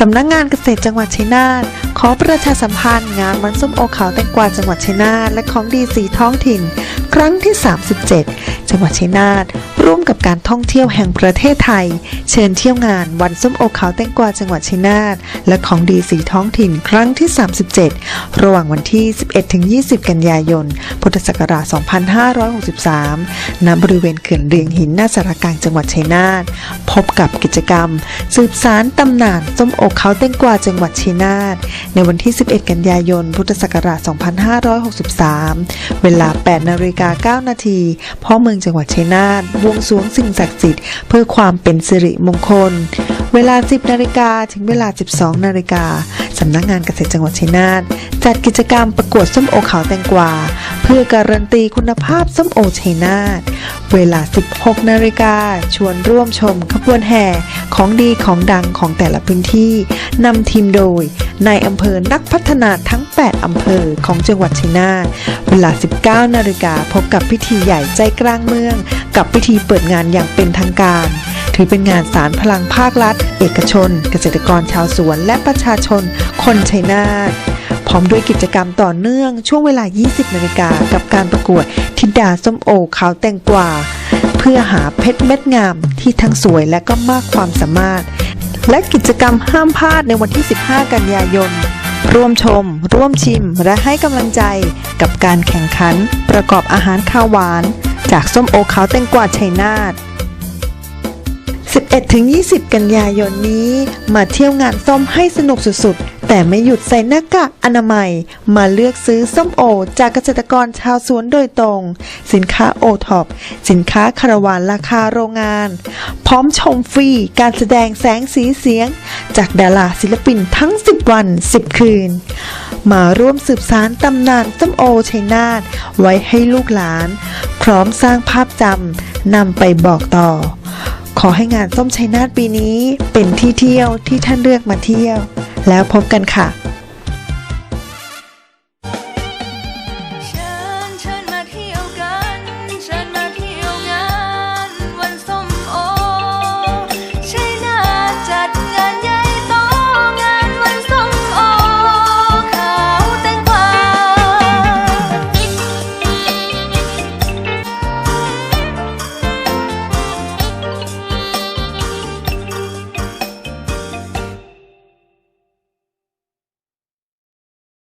สำนักงานเกษตรจังหวัดชัยนาทขอประชาสัมพันธ์งานวันส้มโอขาวแตงกวาจังหวัดชัยนาทและของดีสีท้องถิ่น ครั้งที่ 37 จังหวัดชัยนาทร่วมกับการท่องเที่ยวแห่งประเทศไทย เชิญเที่ยวงานวันส้มโอขาวแตงกวาจังหวัดชัยนาทและของดีสีท้องถิ่นครั้งที่ 37 ระหว่างวันที่ 11-20 กันยายน พุทธศักราช 2563 ณ บริเวณเขื่อนเรียงหินหน้าสารกลางจังหวัดชัยนาทพบกับกิจกรรม สืบสารตำนานส้มโอเขาเต้งกวาจังหวัดชัยนาทในวันที่ 11 กันยายน พุทธศักราช 2563 เวลา 8 นาฬิกาา 9 นาทีพ่อเมืองจังหวัดชัยนาทบวงสรวงสิ่งศักดิ์สิทธิ์เพื่อความเป็นสิริมงคล เวลา 10 นาฬิกาถึงเวลา 12 นาฬิกาสำนักงานเกษตรจังหวัดชัยนาทจัดกิจกรรมประกวดส้มโอขาวแตงกวา เพื่อการันตีคุณภาพส้มโอชัยนาทเวลา 16 นาฬิกาชวนร่วมชมขบวนแห่ของดีของดังของแต่ละพื้นที่นำทีมโดย ในอำเภอนักพัฒนาทั้ง 8 อำเภอของจังหวัดชัยนาทเวลา 19 นาฬิกาพบกับพิธีใหญ่ใจกลางเมือง กับพิธีเปิดงานอย่างเป็นทางการ ถือเป็นงานสารพลังภาครัฐ เอกชน เกษตรกรชาวสวน และประชาชน คนชัยนาทพร้อมด้วยกิจกรรมต่อเนื่องช่วงเวลา 20 นาฬิกากับการประกวดทิดาส้มโอขาวแตงกวาเพื่อหาเพชรเม็ดงามที่ทั้งสวยและก็มากความสามารถ และกิจกรรมห้ามพลาดในวันที่ 15 กันยายน ร่วมชม ร่วมชิม และให้กำลังใจกับการแข่งขัน ประกอบอาหารข้าวหวาน จากส้มโอขาวแตงกวาชัยนาท11-20 กันยายนนี้ มาเที่ยวงานส้มให้สนุกสุดๆ แต่ไม่หยุดใส่หน้ากากอนามัย มาเลือกซื้อส้มโอ จากเกษตรกรชาวสวนโดยตรง สินค้าโอท็อปสินค้าคารวานราคาโรงงาน พร้อมชมฟรีการแสดงแสงสีเสียง จากดาราศิลปินทั้ง 10 วัน 10 คืน มาร่วมสืบสารตำนานส้มโอชัยนาทไว้ให้ลูกหลาน พร้อมสร้างภาพจำนำไปบอกต่อ ขอให้งานส้มชัยนาทปีนี้เป็นที่เที่ยวที่ท่านเลือกมาเที่ยว แล้วพบกันค่ะ